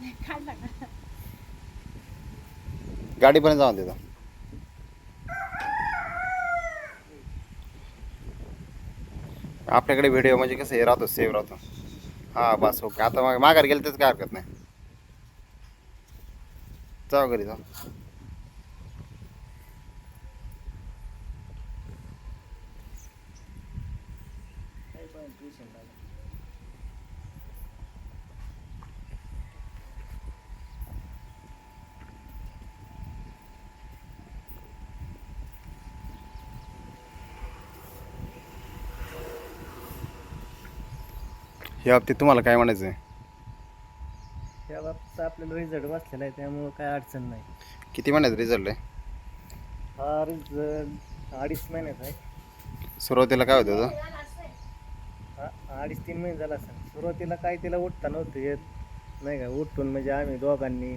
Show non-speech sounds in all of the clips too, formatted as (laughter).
गाडी (laughs) का गाडीपर्यंत जाऊन देतो आपल्याकडे व्हिडिओ म्हणजे कसं हे राहतो सेव्ह राहतो. हा बस ओके आता मग माघार गेलं तेच काय हरकत नाही. जाऊ घरी जाऊ. या बाबतीत तुम्हाला काय म्हणायचं आहे या बाबतीत आपल्याला रिझल्ट बसलेला आहे त्यामुळं काय अडचण नाही. किती महिन्यात रिझल्ट आहे? हा रिझल्ट अडीच महिन्यात आहे. सुरुवातीला काय होतं होतं? हा अडीच तीन महिने झाला असेल. सुरुवातीला काय तिला उठता नव्हतं येत. नाही का उठून म्हणजे आम्ही दोघांनी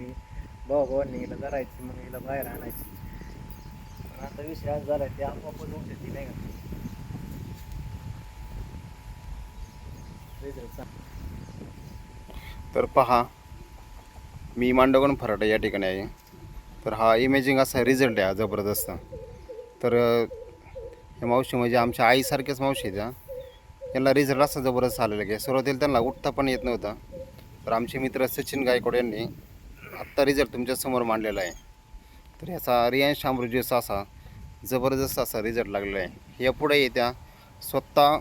भाऊ भावांनी हिला धरायची मग हिला बाहेर आणायची. पण आता विषय आज झाला ते आपोआपच उठते नाही का? तर पहा मी मांडवगण फराटा या ठिकाणी आहे. तर हा इमेजिंग असा रिझल्ट आहे हा जबरदस्त. तर हे मावशी म्हणजे आमच्या आईसारख्याच मावशी आहेत यांना रिझल्ट असा जबरदस्त आलेला की सुरुवातीला त्यांना उठता पण येत नव्हता. तर आमचे मित्र सचिन गायकवाड यांनी आत्ता रिझल्ट तुमच्यासमोर मांडलेला आहे. तर याचा रियांश अमृजेचा असा जबरदस्त असा रिझल्ट लागलेला आहे. यापुढे येत्या स्वतः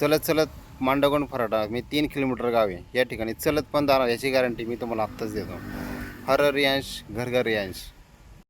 चलत चलत मांडवगण फराटा मी तीन किलोमीटर गाव आहे. या ठिकाणी चलत पण जाणार याची गॅरंटी मी तुम्हाला आत्ताच देतो. हर रियांश घर घर रियांश